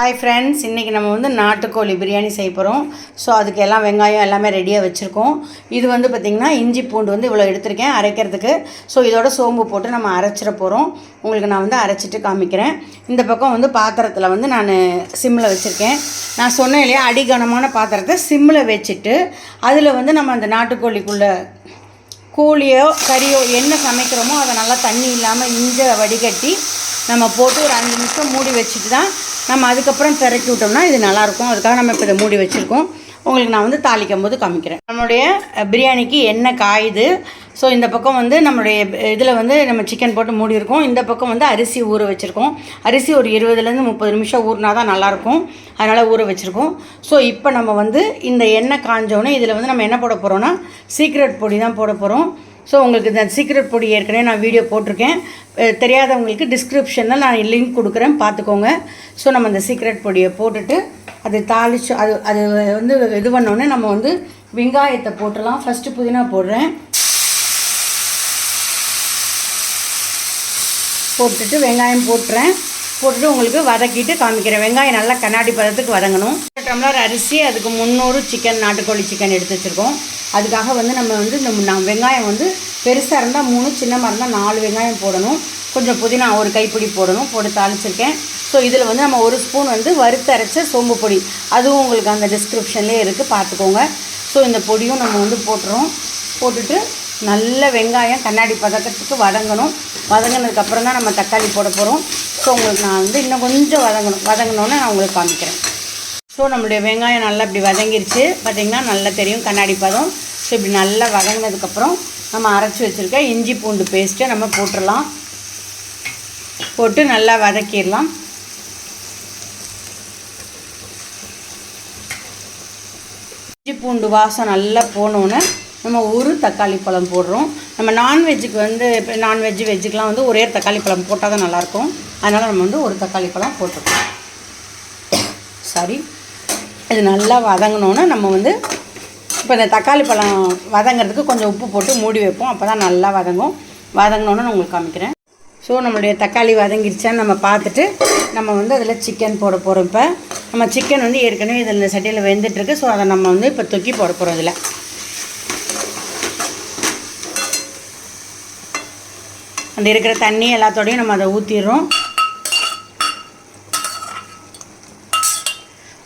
Hi friends இன்றைக்கி நம்ம வந்து நாட்டுக்கோழி பிரியாணி செய்ய போகிறோம் ஸோ அதுக்கு எல்லாம் வெங்காயம் எல்லாமே ரெடியாக வச்சுருக்கோம். இது வந்து பார்த்திங்கன்னா இஞ்சி பூண்டு வந்து இவ்வளோ எடுத்திருக்கேன் அரைக்கிறதுக்கு. ஸோ இதோட சோம்பு போட்டு நம்ம அரைச்சிட போகிறோம் உங்களுக்கு நான் வந்து அரைச்சிட்டு காமிக்கிறேன். இந்த பக்கம் வந்து பாத்திரத்தில் வந்து நான் சிம்மில் வச்சுருக்கேன். நான் சொன்னேன் இல்லையா அடிகனமான பாத்திரத்தை சிம்மில் வச்சுட்டு அதில் வந்து நம்ம அந்த நாட்டுக்கோழிக்குள்ளே கோழியோ கறியோ என்ன சமைக்கிறோமோ அதை நல்லா தண்ணி இல்லாமல் இஞ்ச வடிகட்டி நம்ம போட்டு ஒரு அஞ்சு நிமிஷம் மூடி வச்சுட்டு தான் நம்ம அதுக்கப்புறம் பிறக்கி விட்டோம்னா இது நல்லாயிருக்கும். அதுக்காக நம்ம இப்போ இதை மூடி வச்சுருக்கோம். உங்களுக்கு நான் வந்து தாளிக்கும் போது காமிக்கிறேன். நம்மளுடைய பிரியாணிக்கு எண்ணெய் காயுது. ஸோ இந்த பக்கம் வந்து நம்மளுடைய இதில் வந்து நம்ம சிக்கன் போட்டு மூடி இருக்கோம் இந்த பக்கம் வந்து அரிசி ஊற வச்சுருக்கோம். அரிசி ஒரு இருபதுலேருந்து முப்பது நிமிஷம் ஊறினா தான் நல்லாயிருக்கும். அதனால் ஊற வச்சுருக்கோம். ஸோ இப்போ நம்ம வந்து இந்த எண்ணெய் காஞ்சோடனே இதில் வந்து நம்ம என்ன போட போகிறோம்னா சீக்ரெட் பொடி தான் போட போகிறோம் ஸோ உங்களுக்கு இந்த சீக்ரெட் பொடி ஏற்கனவே நான் வீடியோ போட்டிருக்கேன். தெரியாதவங்களுக்கு டிஸ்கிரிப்ஷனில் நான் லிங்க் கொடுக்குறேன். பார்த்துக்கோங்க. ஸோ நம்ம இந்த சீக்ரெட் பொடியை போட்டுட்டு அது தாளிச்சு அது அது வந்து இது பண்ணோடனே நம்ம வந்து வெங்காயத்தை போட்டுடலாம். ஃபஸ்ட்டு புதினா போடுறேன். போட்டுட்டு வெங்காயம் போட்டுறேன். போட்டுட்டு உங்களுக்கு வதக்கிட்டு காமிக்கிறேன். வெங்காயம் நல்லா கண்ணாடி பதத்துக்கு வதங்கணும். டம்ளர் அரிசி அதுக்கு முந்நூறு சிக்கன் நாட்டுக்கோழி சிக்கன் எடுத்து வச்சுருக்கோம். அதுக்காக வந்து நம்ம வந்து இந்த நான் வெங்காயம் வந்து பெருசாக இருந்தால் மூணு சின்னமாக இருந்தால் நாலு வெங்காயம் போடணும். கொஞ்சம் புதினா ஒரு கைப்பிடி போடணும் போட்டு தாளிச்சிருக்கேன். ஸோ இதில் வந்து நம்ம ஒரு ஸ்பூன் வந்து வறுத்தரைச்ச சோம்பு பொடி. அதுவும் உங்களுக்கு அந்த டிஸ்கிரிப்ஷன்லேயே இருக்குது பார்த்துக்கோங்க ஸோ இந்த பொடியும் நம்ம வந்து போட்டுறோம். போட்டுட்டு நல்ல வெங்காயம் கண்ணாடி பதக்கத்துக்கு வதங்கணும். வதங்கினதுக்கப்புறம் தான் நம்ம தக்காளி போட போகிறோம் ஸோ உங்களுக்கு நான் வந்து இன்னும் கொஞ்சம் வதங்கணும். வதங்கினோன்னே நான் உங்களுக்கு காமிக்கிறேன். ஸோ நம்மளுடைய வெங்காயம் நல்லா இப்படி வதங்கிருச்சு. பார்த்திங்கன்னா நல்லா தெரியும் கண்ணாடி பதம். ஸோ இப்படி நல்லா வதங்கினதுக்கப்புறம் நம்ம அரைச்சி வச்சுருக்க இஞ்சி பூண்டு பேஸ்ட்டை நம்ம போட்டுடலாம் போட்டு நல்லா வதக்கிடலாம். இஞ்சி பூண்டு வாசம் நல்லா போனோன்னு நம்ம ஒரு தக்காளி பழம் போடுறோம். நம்ம நான்வெஜ்ஜுக்கு வந்து இப்போ நான்வெஜ்ஜு வெஜ்ஜுக்கெலாம் வந்து ஒரே தக்காளி பழம் போட்டால் தான் நல்லாயிருக்கும். அதனால் நம்ம வந்து ஒரு தக்காளி பழம் போட்டுருக்கோம். சாரி இது நல்லா வதங்கினோன்னா நம்ம வந்து இப்போ இந்த தக்காளி பழம் வதங்கிறதுக்கு கொஞ்சம் உப்பு போட்டு மூடி வைப்போம். அப்போ தான் நல்லா வதங்கும். வதங்கினோன்னு நான் உங்களுக்கு காமிக்கிறேன். ஸோ நம்மளுடைய தக்காளி வதங்கிருச்சான்னு நம்ம பார்த்துட்டு நம்ம வந்து அதில் சிக்கன் போட போகிறோம் இப்போ. நம்ம சிக்கன் வந்து ஏற்கனவே இதில் இந்த சட்டியில் வெந்துட்டுருக்கு. ஸோ அதை நம்ம வந்து இப்போ தூக்கி போட போகிறோம் இதில். அந்த இருக்கிற தண்ணி எல்லாத்தோடையும் நம்ம அதை ஊற்றிடுறோம்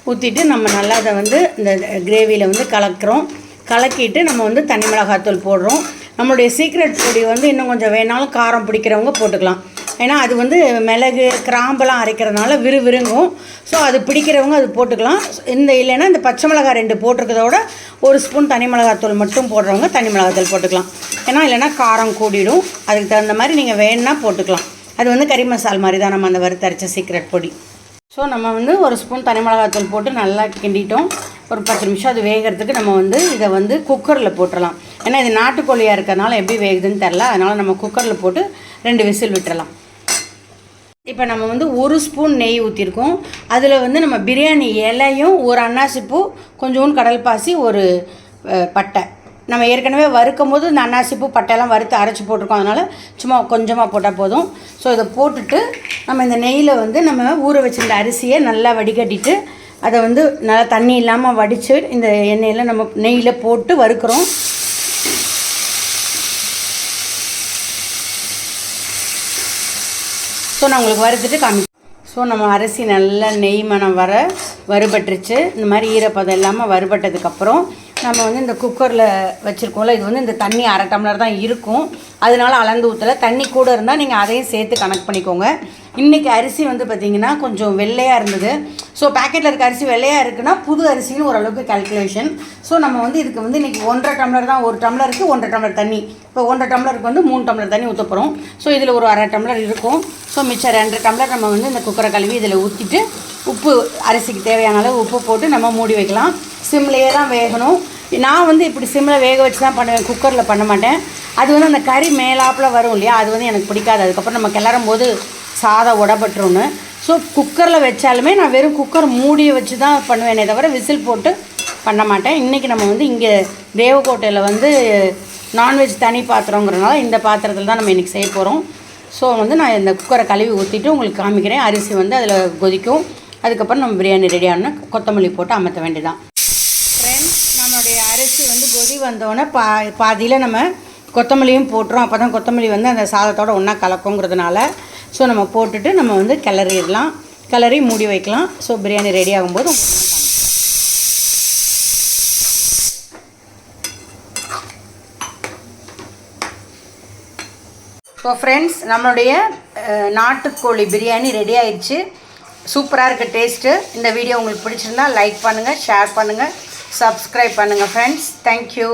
ஊற்றிட்டு நம்ம நல்லா அதை வந்து இந்த கிரேவியில் வந்து கலக்கிறோம். கலக்கிட்டு நம்ம வந்து தனி மிளகாத்தூள் போடுறோம். நம்மளுடைய சீக்ரெட் பொடி வந்து இன்னும் கொஞ்சம் வேணாலும் காரம் பிடிக்கிறவங்க போட்டுக்கலாம். ஏன்னா அது வந்து மிளகு கிராம்பெல்லாம் அரைக்கிறதுனால விறு விருங்கும் ஸோ அது பிடிக்கிறவங்க அது போட்டுக்கலாம். இந்த இல்லைன்னா இந்த பச்சை மிளகாய் ரெண்டு போட்டிருக்கிறதோட ஒரு ஸ்பூன் தனி மிளகாத்தூள் மட்டும் போடுறவங்க தனி மிளகாத்தூள் போட்டுக்கலாம். ஏன்னா இல்லைன்னா காரம் கூடிடும். அதுக்கு தகுந்த மாதிரி நீங்கள் வேணுன்னா போட்டுக்கலாம். அது வந்து கறி மசால் மாதிரி தான் நம்ம அந்த வறுத்தரைச்ச சீக்ரெட் பொடி. ஸோ நம்ம வந்து ஒரு ஸ்பூன் தனி மிளகாத்தூள் போட்டு நல்லா கிண்டிட்டோம். ஒரு பத்து நிமிஷம் அது வேகிறதுக்கு நம்ம வந்து இதை வந்து குக்கரில் போட்டுடலாம் ஏன்னா இது நாட்டுக்கோழியாக இருக்கிறதுனால எப்படி வேகுதுன்னு தெரில அதனால் நம்ம குக்கரில் போட்டு ரெண்டு விசில் விட்டுறலாம். இப்போ நம்ம வந்து ஒரு ஸ்பூன் நெய் ஊற்றிருக்கோம் அதில் வந்து நம்ம பிரியாணி இலையும் ஒரு அன்னாசிப்பூ கொஞ்சோண்டு கடல் பாசி ஒரு பட்டை. நம்ம ஏற்கனவே வறுக்கும் போது இந்த அன்னாசிப்பு பட்டையெல்லாம் வறுத்து அரைச்சி போட்டிருக்கோம். அதனால் சும்மா கொஞ்சமாக போட்டால் போதும். ஸோ இதை போட்டுட்டு நம்ம இந்த நெய்யில் வந்து நம்ம ஊற வச்சிருந்த அரிசியை நல்லா வடிகட்டிட்டு அதை வந்து நல்லா தண்ணி இல்லாமல் வடித்து இந்த எண்ணெயில் நம்ம நெய்யில் போட்டு வறுக்கிறோம். ஸோ நான் உங்களுக்கு வறுத்துட்டு காமி ஸோ நம்ம அரிசி நல்லா நெய் மணம் வர வறுபட்டுருச்சு. இந்த மாதிரி ஈரப்பதம் இல்லாமல் வறுபட்டதுக்கப்புறம் நம்ம வந்து இந்த குக்கரில் வச்சுருக்கோம்ல இது வந்து இந்த தண்ணி அரை டம்ளர் தான் இருக்கும். அதனால அளந்து ஊற்றலை தண்ணி கூட இருந்தால் நீங்கள் அதையும் சேர்த்து கனெக்ட் பண்ணிக்கோங்க. இன்றைக்கி அரிசி வந்து பார்த்திங்கன்னா கொஞ்சம் வெள்ளையாக இருந்தது. ஸோ பேக்கெட்டில் இருக்க அரிசி வெள்ளையாக இருக்குன்னா புது அரிசின்னு ஓரளவுக்கு கால்குலேஷன் ஸோ நம்ம வந்து இதுக்கு வந்து இன்றைக்கி ஒன்றரை டம்ளர் தான். ஒரு டம்ளருக்கு ஒன்றரை டம்ளர் தண்ணி. இப்போ ஒன்றரை டம்ளருக்கு வந்து மூணு டம்ளர் தண்ணி ஊற்ற போகிறோம் ஸோ இதில் ஒரு அரை டம்ளர் இருக்கும். ஸோ மிச்சம் ரெண்டு டம்ளர் நம்ம வந்து இந்த குக்கரை கழுவி இதில் ஊற்றிட்டு உப்பு அரிசிக்கு தேவையான அளவு உப்பு போட்டு நம்ம மூடி வைக்கலாம். சிம்லேயே தான் வேகணும். நான் வந்து இப்படி சிம்மில் வேக வச்சு தான் பண்ணுவேன் குக்கரில் பண்ண மாட்டேன். அது வந்து அந்த கறி மேலாப்பில் வரும் இல்லையா? அது வந்து எனக்கு பிடிக்காது. அதுக்கப்புறம் நம்ம கிளறும் போது சாதம் உடப்பட்டுருன்னு ஸோ குக்கரில் வச்சாலுமே நான் வெறும் குக்கர் மூடியை வச்சு தான் பண்ணுவேனே தவிர விசில் போட்டு பண்ண மாட்டேன். இன்றைக்கி நம்ம வந்து இங்கே தேவக்கோட்டையில் வந்து நான்வெஜ் தனி பாத்திரங்கிறனால இந்த பாத்திரத்தில் தான் நம்ம இன்றைக்கி செய்ய போகிறோம் ஸோ வந்து நான் இந்த குக்கரை கழுவி ஊற்றிட்டு உங்களுக்கு காமிக்கிறேன். அரிசி வந்து அதில் கொதிக்கும். அதுக்கப்புறம் நம்ம பிரியாணி ரெடி ஆனோன்னா கொத்தமல்லி போட்டு அமர்த்த வேண்டியதான் அரிசி வந்து கொதி வந்தோடனே பா பாதியில் நம்ம கொத்தமல்லியும் போட்டுரும் அப்போ தான் கொத்தமல்லி வந்து அந்த சாதத்தோட ஒன்றா கலக்குங்கிறதுனால ஸோ நம்ம போட்டுட்டு நம்ம வந்து கிளறிடலாம். கிளறி மூடி வைக்கலாம். ஸோ பிரியாணி ரெடி ஆகும்போது ஸோ ஃப்ரெண்ட்ஸ் நம்மளுடைய நாட்டுக்கோழி பிரியாணி ரெடி ஆயிடுச்சு. சூப்பராக இருக்குது டேஸ்ட்டு இந்த வீடியோ உங்களுக்கு பிடிச்சிருந்தா லைக் பண்ணுங்கள் ஷேர் பண்ணுங்கள் சப்ஸ்கிரைப் பண்ணுங்கள் ஃப்ரெண்ட்ஸ் தேங்க்யூ